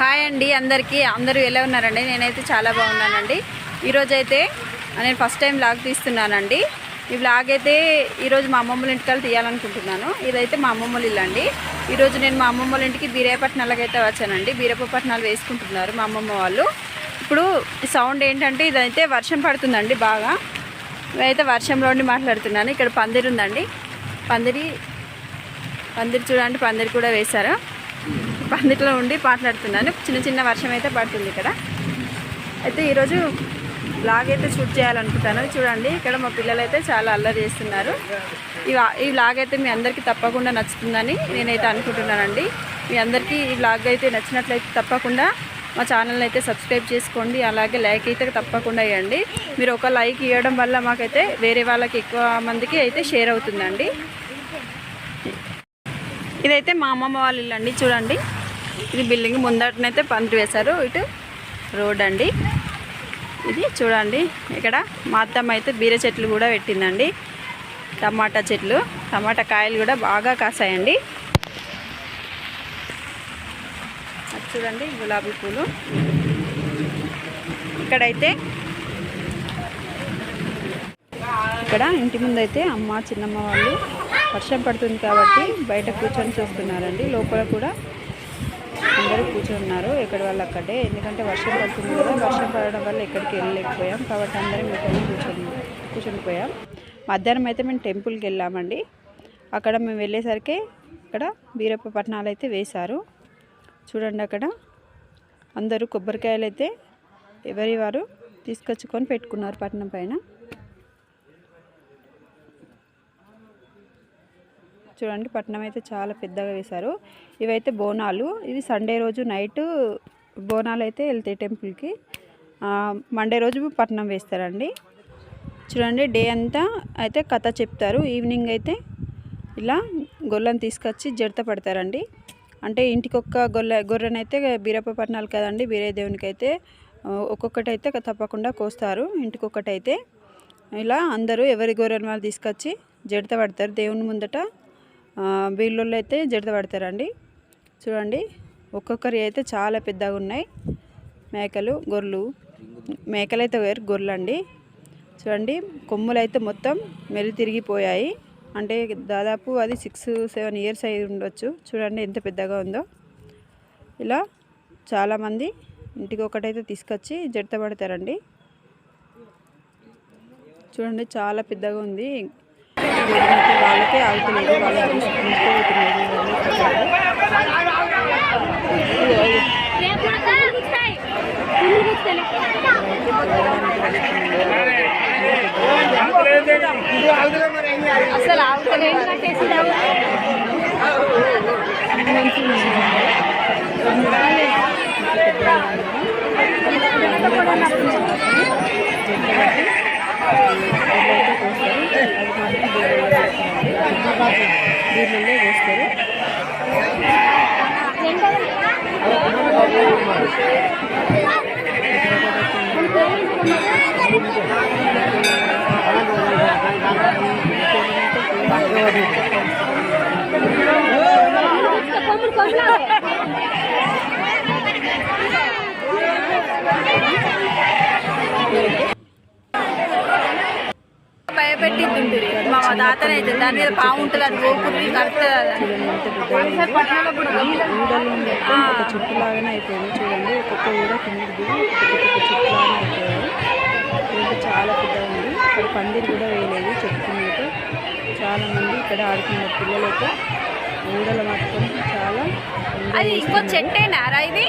Hi అండి అందరికీ. అందరూ ఎలా ఉన్నారండి? నేనైతే చాలా బాగున్నానండి. ఈరోజు అయితే నేను ఫస్ట్ టైం బ్లాగ్ తీస్తున్నానండి. ఈ బ్లాగ్ అయితే ఈరోజు మా అమ్మమ్మల ఇంటికి తీయాలనుకుంటున్నాను. ఇదైతే మా అమ్మమ్మల ఇల్లు అండి. ఈరోజు నేను మా అమ్మమ్మల ఇంటికి బీరేపట్నాలకు అయితే వచ్చానండి. బీరపట్నాలు వేసుకుంటున్నారు మా అమ్మమ్మ వాళ్ళు. ఇప్పుడు సౌండ్ ఏంటంటే ఇదైతే వర్షం పడుతుందండి బాగా. నేనైతే వర్షంలో మాట్లాడుతున్నాను. ఇక్కడ పందిరి ఉందండి. పందిరి పందిరి చూడండి పందిరి కూడా వేశారు. పందిట్లో ఉండి మాట్లాడుతున్నాను చిన్న చిన్న వర్షం అయితే పడుతుంది ఇక్కడ. అయితే ఈరోజు బ్లాగ్ అయితే షూట్ చేయాలనుకుంటాను. చూడండి ఇక్కడ మా పిల్లలు అయితే చాలా అల్లరి చేస్తున్నారు. ఈ ఈ బ్లాగ్ అయితే మీ అందరికీ తప్పకుండా నచ్చుతుందని నేనైతే అనుకుంటున్నానండి. మీ అందరికీ ఈ బ్లాగ్ అయితే నచ్చినట్లయితే తప్పకుండా మా ఛానల్ని అయితే సబ్స్క్రైబ్ చేసుకోండి. అలాగే లైక్ అయితే తప్పకుండా ఇవ్వండి. మీరు ఒక లైక్ ఇవ్వడం వల్ల మాకైతే వేరే వాళ్ళకి ఎక్కువ మందికి అయితే షేర్ అవుతుందండి. ఇదైతే మా అమ్మమ్మ వాళ్ళ ఇల్లు అండి. చూడండి. ఇది బిల్డింగ్ ముందటనైతే పందిరి వేశారు. ఇటు రోడ్ అండి. ఇది చూడండి. ఇక్కడ మా అత్తమ్మ అయితే బీర చెట్లు కూడా పెట్టిందండి. టమాటా చెట్లు. టమాటా కాయలు కూడా బాగా కాసాయండి. చూడండి గులాబీ పూలు. ఇక్కడైతే ఇక్కడ ఇంటి ముందు అయితే అమ్మ చిన్నమ్మ వాళ్ళు వర్షం పడుతుంది కాబట్టి బయట కూర్చొని చూస్తున్నారండి. లోపల కూడా అందరూ కూర్చున్నారు. ఎక్కడి వాళ్ళు అక్కడే. ఎందుకంటే వర్షం పడుతుంది కదా. వర్షం పడడం వల్ల ఎక్కడికి వెళ్ళలేకపోయాం. కాబట్టి అందరం ఇక్కడ కూర్చొని కూర్చొని పోయాం. మధ్యాహ్నం అయితే మేము టెంపుల్కి వెళ్ళామండి. అక్కడ మేము వెళ్ళేసరికి ఇక్కడ బీరప్ప పట్నాలు అయితే వేశారు. చూడండి అక్కడ. అందరూ కొబ్బరికాయలు అయితే ఎవరి వారు తీసుకొచ్చుకొని పెట్టుకున్నారు పట్టణం పైన. చూడండి పట్నం అయితే చాలా పెద్దగా వేశారు. ఇవైతే బోనాలు. ఇవి సండే రోజు నైట్ బోనాలు అయితే వెళ్తాయి టెంపుల్కి. మండే రోజు పట్నం వేస్తారండి. చూడండి డే అంతా అయితే కథ చెప్తారు. ఈవినింగ్ అయితే ఇలా గొర్రెను తీసుకొచ్చి జడత పడతారండి. అంటే ఇంటికి ఒక్క గొర్రె గొర్రెనైతే బీరప్ప పట్నాలు కదండి బీరే దేవునికి అయితే ఒక్కొక్కటి అయితే తప్పకుండా కోస్తారు ఇంటికి ఒక్కటైతే ఇలా అందరూ ఎవరి గొర్రెని వాళ్ళు తీసుకొచ్చి జడత పడతారు దేవుని ముందట. ఆ, వీళ్ళల్లో అయితే జడత పడతారండి. చూడండి ఒక్కొక్కరి అయితే చాలా పెద్దగా ఉన్నాయి. మేకలు గొర్రెలు. మేకలు అయితే వేరు గొర్రెలు అండి చూడండి కొమ్ములు అయితే మొత్తం మెలి తిరిగిపోయాయి. అంటే దాదాపు అది సిక్స్ సెవెన్ ఇయర్స్ అయి ఉండొచ్చు. చూడండి ఎంత పెద్దగా ఉందో. ఇలా చాలామంది ఇంటికి ఒకటైతే తీసుకొచ్చి జడత పడతారండి. చూడండి చాలా పెద్దగా ఉంది. అయితే వాళ్ళకే ఆగుతలేదు వాళ్ళకి తీసుకుపోతున్నారు అసలు ఆవుతలేదు. వీళ్ళే వేస్తారు భయపెట్టింది మా తాతనైతే దాని మీద పాము ఉంటుంది అది ఒక చెట్టు లాగానే అయిపోయింది చూడండి ఒక్కొక్క ఊడ కిందకి చాలా పెద్దగా ఉంది ఇక్కడ పందిరి కూడా వేయలేదు చెట్టు కింద అయితే చాలా మంది ఇక్కడ ఆడుతున్నారు పిల్లలైతే ఊడలు మాత్రం చాలా అది ఇంకో. చెట్టేనారా ఇది?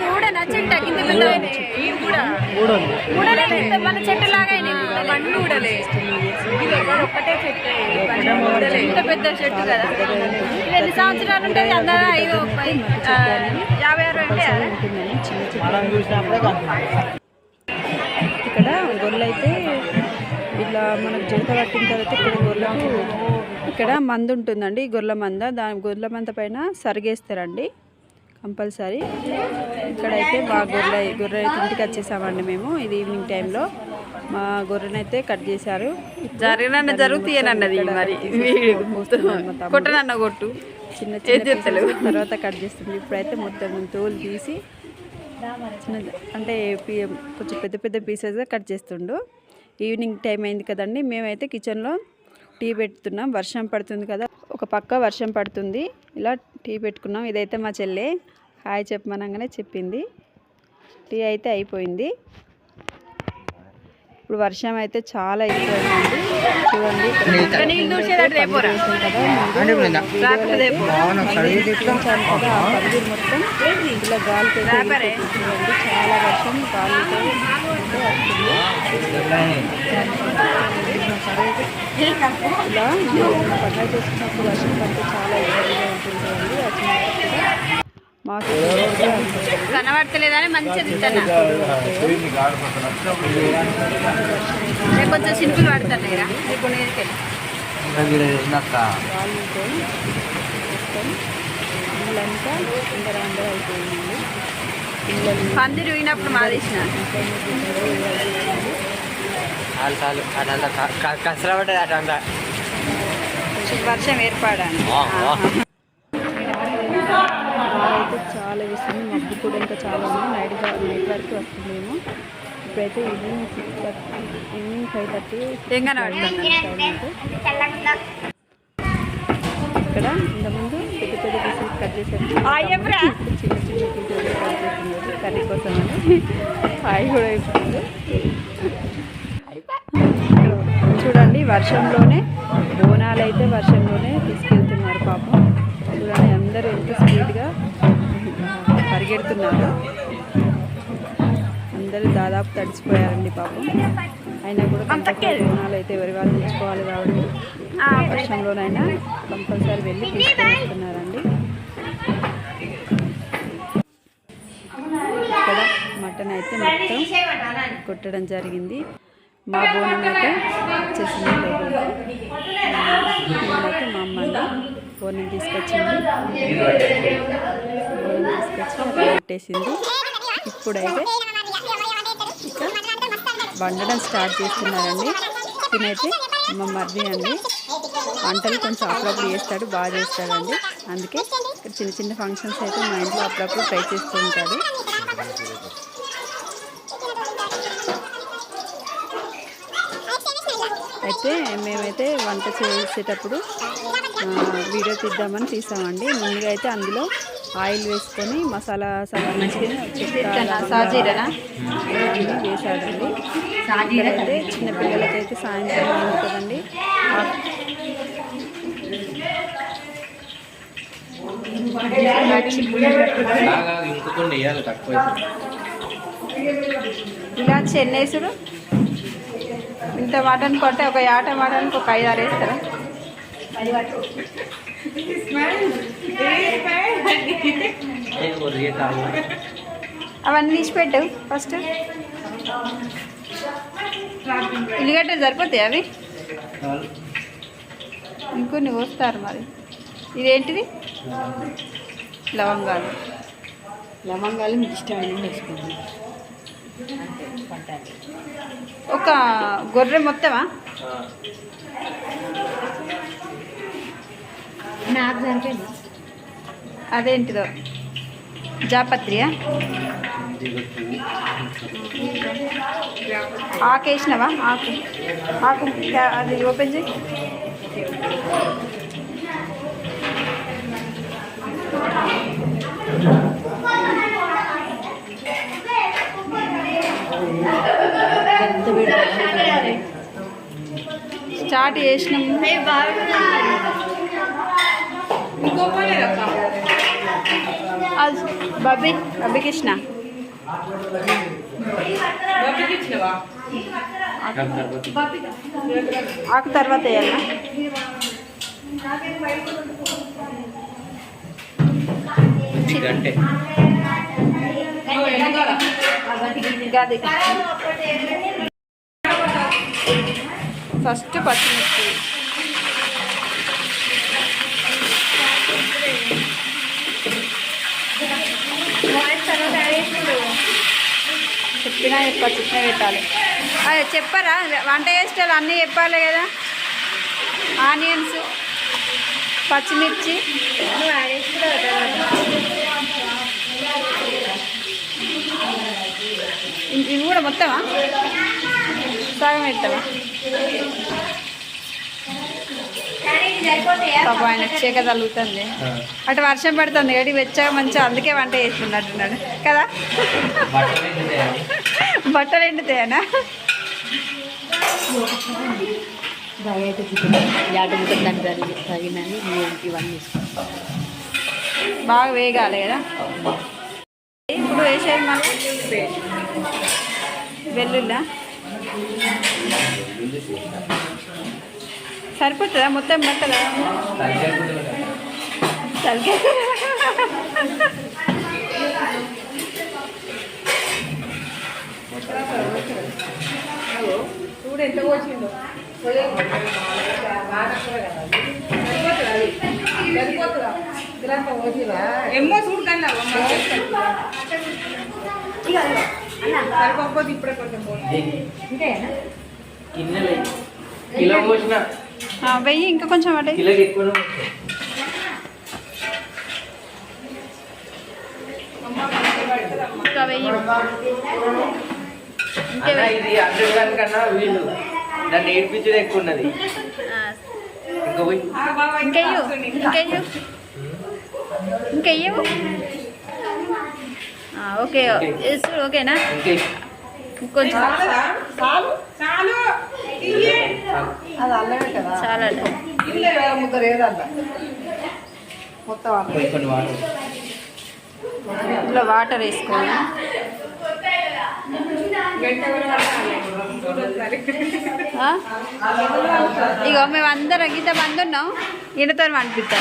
అది చెట్టు కింద ఊడలే. మన చెట్టు లాగా మన్ను ఊడలే. ఒక్కటే చెట్టు. ఇంత పెద్ద చెట్టు కదా. ఇది ఎన్ని సంవత్సరాలు ఉంటుంది అందరూ? ఐదు ముప్పై, ఆ, యాభై అరవై ఉంటాయి కదా? ఉంటుందని చిన్న చిన్న ఇక్కడ గొర్రెలు అయితే ఇట్లా మనకు జంట పట్టిన తర్వాత ఇక్కడ గొర్రెలకు ఇక్కడ మందు ఉంటుందండి. ఈ గొర్రెల మంద దాని గొర్రెల మంద పైన సరిగేస్తారండి. కంపల్సరీ. ఇక్కడైతే మా గొర్రె గొర్రె ఇంటికి వచ్చేసామండి మేము ఇది ఈవినింగ్ టైంలో మా గొర్రెనైతే కట్ చేశారు. జరిగినన్న జరుగుతాయనన్నది మరి. కొట్టనన్న కొట్టు చిన్న pieces తర్వాత కట్ చేస్తుంది. ఇప్పుడైతే మొత్తం తోలు తీసి చిన్న అంటే కొంచెం పెద్ద పెద్ద పీసెస్గా కట్ చేస్తుండు. ఈవినింగ్ టైం అయింది కదండి. మేమైతే కిచెన్లో టీ పెడుతున్నాం. వర్షం పడుతుంది కదా. ఒక పక్క వర్షం పడుతుంది. ఇలా టీ పెట్టుకున్నాం. ఇదైతే మా చెల్లె హాయ్ చెప్పమనగానే చెప్పింది. టీ అయితే అయిపోయింది. ఇప్పుడు వర్షం అయితే చాలా ఎక్కువైందండి చూడండి. మొత్తం. ఇలా. చూడండి చాలా వర్షం వస్తుంది ఇలా మనం చేసుకున్నప్పుడు వర్షం పడితే చాలా ఇబ్బందిగా ఉంటుందండి మాకు కనబడతలేదని మంచిగా కొంచెం సింపుల్ పడతాను ఇల్లంతా అందరూ అయిపోయిందండి పందిరి పోయినప్పుడు మాదేసిన? చాలు చాలు అటంతా కసర పడ్డది అటంతా వర్షం ఏర్పడాను అయితే చాలా వేస్తుంది మబ్బు కూడా ఇంకా చాలా ఉంది. నైట్ నైట్ వరకు వస్తుందేమో. ఇప్పుడైతే evening six thirty evening five thirty ఇక్కడ ఇంతకుముందు పెద్ద పెద్ద పీసెస్ కట్ చేసాము. చిన్న చిన్న పీసెస్ కట్ చేస్తున్నారు. కర్రీ కోసం అని. హాయ్ కూడా అయిపోతుంది చూడండి వర్షంలోనే బోనాలు అయితే వర్షంలోనే తీసుకెళ్తున్నారు పాపం. చూడండి అందరూ ఎంత స్పీడ్గా పరిగెడుతున్నారు. అందరూ దాదాపు తడిచిపోయారండి పాపం. అయినా కూడా బోనాలు అయితే ఎవరి వాళ్ళు తెచ్చుకోవాలి కాబట్టి వర్షంలోనైనా కంపల్సరీ వెళ్ళి తీసుకొని వస్తున్నారండి ఇక్కడ మటన్ అయితే మొత్తం కొట్టడం జరిగింది. మా బోనం అయితే వచ్చేసింది లోపలికి మా అమ్మ అండి బోనం తీసుకొచ్చింది. బోనం తీసుకొచ్చి పెట్టేసింది. ఇప్పుడైతే ఇక వండడం స్టార్ట్ చేస్తున్నారండి. తినైతే మా మర్ది అండి వంటలు కొంచెం అప్పుడప్పుడు చేస్తాడు బాగా చేస్తాడండి. అందుకే చిన్న చిన్న ఫంక్షన్స్ అయితే మా ఇంట్లో అప్పుడప్పుడు ట్రై చేస్తూ ఉంటాడు. అయితే మేమైతే వంట చేసేటప్పుడు వీడియో తీద్దామని తీసామండి. ముందుగా అయితే అందులో ఆయిల్ వేసుకొని మసాలా సంబంధించిన వేసాడండి ఇక్కడైతే చిన్నపిల్లలకైతే సాయంత్రం అయింది కదండి. ఆ- ఇంకొకటి వేయాలి తక్కువ ఇలా చెన్నేసుడు ఇంత మటన్ కొట్టే ఒక యాట మటన్కి ఒక ఐదు ఆరు వేస్తారా? అవన్నీ తీసి పెట్టు ఫస్ట్. ఉల్లిగడ్డ సరిపోతాయి అవి? ఇంకొన్ని వస్తారు మరి. ఇదేంటిది? లవంగాలు. లవంగాలు మీకు ఇష్టమైన వేసుకోండి. ఒక గొర్రె మొత్తమా? అదేంటిదో? జాపత్రియా? ఆకు వేసినవా ఆకు. ఆకు అది ఓపెన్ చేయి. స్టార్ట్ చేసినాం అది బబ్బీ బబ్బీకి ఇచ్చిన ఆకు తర్వాత వేయాలనా గంటే గది ఫస్ట్ పచ్చిమిర్చి చెప్పినా చెప్పా చెప్పినా పెట్టాలి. అదే చెప్పరా వంట చేసేటోళ్ళు అన్నీ చెప్పాలి కదా. ఆనియన్స్ పచ్చిమిర్చి. ఇవి కూడా మొత్తమా? సగం ఎత్తావా పాపం ఆయన చీక తగులుతుంది అటు వర్షం పడుతుంది గడి వెచ్చగా మంచిగా అందుకే వంట చేస్తున్నట్టున్నాడు. కదా? బట్టలు ఎండుతాయనా? బాగా వేగాలి కదా? ఇప్పుడు వేసేది మళ్ళీ వెల్లుల్లా? సరిపోతుందా? మొత్తం పట్టదా? తలకే ఎమ్మో చూడు కన్నా సరిపోకపోతే ఇప్పుడే కొంచెం పోనీ. గిన్నెలు కిలో పోసిన. ఆ, వెయ్యి ఇంకా కొంచెం అటే. కిలోకి ఎక్కువ ఇంకా వెయ్యి. ఇది హండ్రెడ్ గ్రామ్ కన్నా వీళ్ళు. నన్ను ఏడిపించేది ఎక్కువ ఉన్నది. ఆ, ఇంకా ఇంకెయ్యు ఇంకెయ్యవు ఆ, ఓకే. ఎస్, ఓకేనా? ఇంకే ఇంకొంచెం చాలు కొన్ని వాటర్. వేసుకోవాలి. చూడు? ఇగో మేము అందరం ఇంత మంది ఉన్నాం. ఈయనతో ఇప్పుడు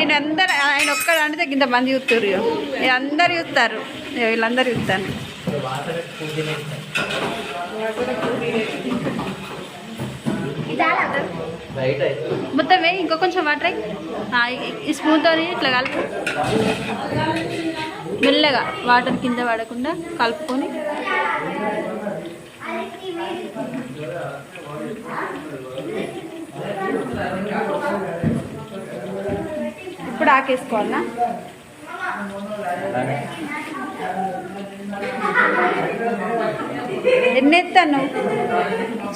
ఈయన అందరు ఆయన ఒక్కడు అంటే ఇంత మంది చూస్తారు అందరు చూస్తారు. వీళ్ళందరూ చూస్తాను మొత్తం వేయి ఇంకో కొంచెం వాటర్ ఈ- స్పూన్తో ఇట్లా కలుపు. మెల్లగా వాటర్ కింద పడకుండా కలుపుకొని. ఇప్పుడు ఆకేసుకోవాలనా ఎన్ని ఎత్తాను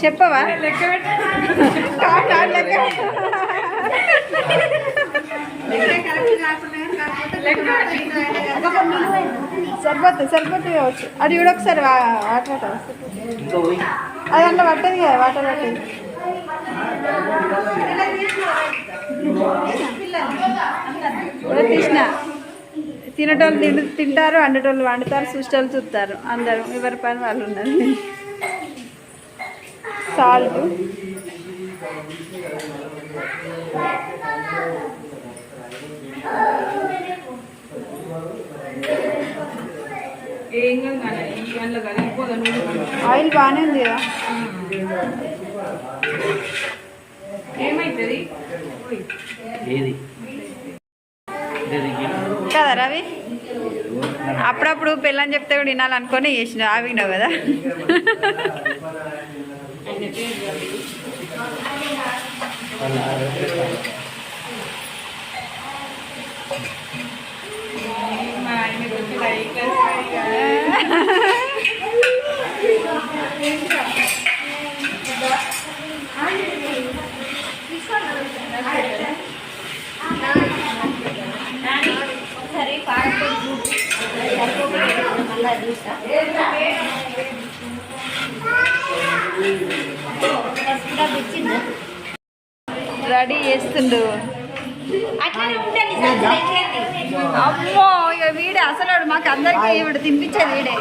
చెప్పవా లెక్క సరిపోతుంది సరిపోతుంది కావచ్చు. అది ఇవిడొకసారి వాటర్ అది అందులో పట్టదు కదా వాటర్ పట్టదు. తీసిన తినటోళ్ళు తిన తింటారు వండేటోళ్ళు వండుతారు చూసేటోళ్ళు చూస్తారు. అందరూ ఎవరి పని వాళ్ళు ఉన్నారు సాల్ట్. ఆయిల్ బాగానే ఉంది కదా. ఏమైతుంది. ఏది? అప్పుడప్పుడు పిల్లని చెప్తే కూడా వినాలనుకొని చేసిన ఆవినావు కదా. ఆయన కొంచెం హై క్లాస్ వాడి కదా. రెడీ చేస్తుండు. అమ్మో ఇక వీడే అసలు మాకు అందరికి ఇవిడ తినిపించేది వీడే.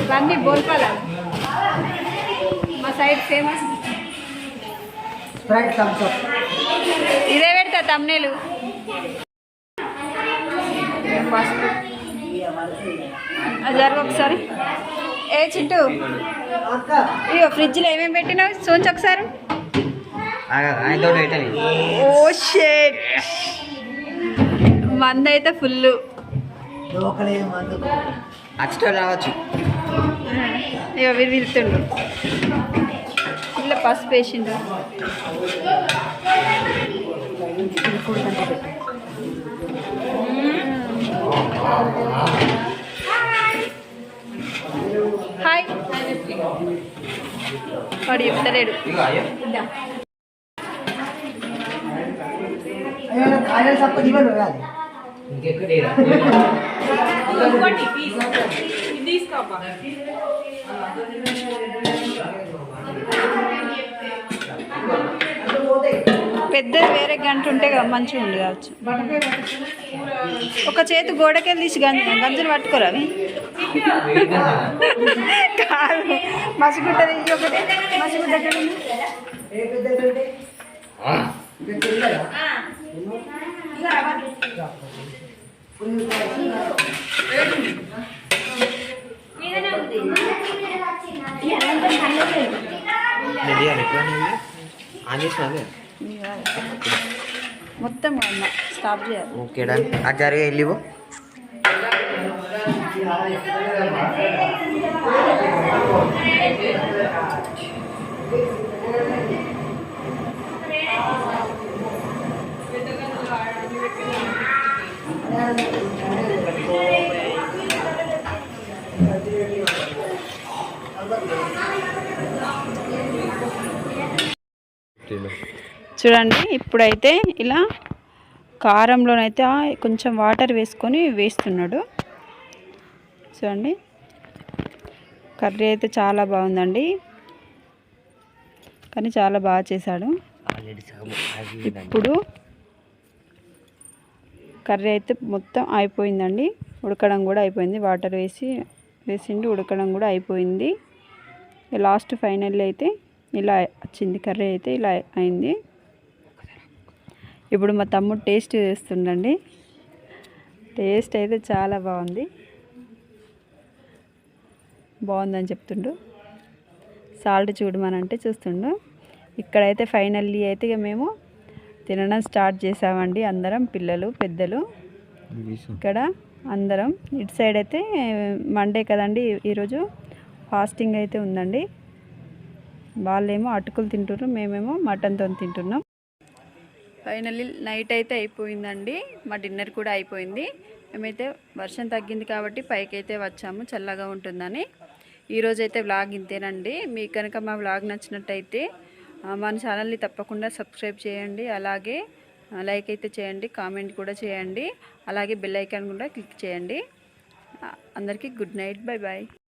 ఇవన్నీ బోల్పాల. మా సైడ్ ఫేమస్ ఇదే పెడతా తమ్నేలు పసుపు జరుగు ఒకసారి. ఏ చింటూ? ఇయో ఫ్రిడ్జ్లో ఏమేమి పెట్టినావు? చూంచి ఒకసారి. ఓ షేట్. మంద అయితే ఫుల్ అచ్చట రావచ్చు ఇక వీరు వెళ్తుండ్రు ఇలా పసుపు వేసిండ్రు హాయ్. వాడు చెప్తలేడు ఇంకోటి పీస్ తీసుకోపా పెద్దది వేరే గంట ఉంటే కదా మంచిగా ఉండి కావచ్చు. ఒక చేతి గోడకెళ్ళి తీసి గంజ గంజలు పట్టుకోరా అవి? కాదు. మసిగుడ్డ తీసి ఒకటి. మసిగుడ్డ ఎక్కడ ఉంది? ఇది కాదు. మొత్తం కాదు, స్టాప్ చేయాలి ఓకే డన్ అది జరిగే వెళ్ళివు చూడండి ఇప్పుడైతే ఇలా కారంలోనైతే కొంచెం వాటర్ వేసుకొని వేస్తున్నాడు. చూడండి కర్రీ అయితే చాలా బాగుందండి. కానీ చాలా బాగా చేశాడు. ఇప్పుడు కర్రీ అయితే మొత్తం అయిపోయిందండి. ఉడకడం కూడా అయిపోయింది. వాటర్ వేసి వేసిండి ఉడకడం కూడా అయిపోయింది. లాస్ట్ ఫైనల్ అయితే ఇలా వచ్చింది. కర్రీ అయితే ఇలా అయింది. ఇప్పుడు మా తమ్ముడు టేస్ట్ చేస్తుండండి. టేస్ట్ అయితే చాలా బాగుంది. బాగుందని చెప్తుండు. సాల్ట్ చూడమనంటే చూస్తుండు. ఇక్కడైతే ఫైనల్లీ అయితే మేము తినడం స్టార్ట్ చేసామండి అందరం పిల్లలు పెద్దలు. ఇక్కడ అందరం. ఇటు సైడ్ అయితే మండే కదండి ఈరోజు ఫాస్టింగ్ అయితే ఉందండి. వాళ్ళేమో అటుకులు తింటున్నారు మేమేమో మటన్తో తింటున్నాం. ఫైనల్లీ నైట్ అయితే అయిపోయిందండి. మా డిన్నర్ కూడా అయిపోయింది. మేమైతే వర్షం తగ్గింది కాబట్టి పైకైతే వచ్చాము. చల్లగా ఉంటుందని. ఈరోజు అయితే వ్లాగ్ ఇంతేనండి. మీకు కనుక మా వ్లాగ్ నచ్చినట్టయితే మన ఛానల్ని తప్పకుండా సబ్స్క్రైబ్ చేయండి. అలాగే లైక్ అయితే చేయండి. కామెంట్ కూడా చేయండి. అలాగే బెల్ ఐకాన్ కూడా క్లిక్ చేయండి. అందరికీ గుడ్ నైట్. Bye bye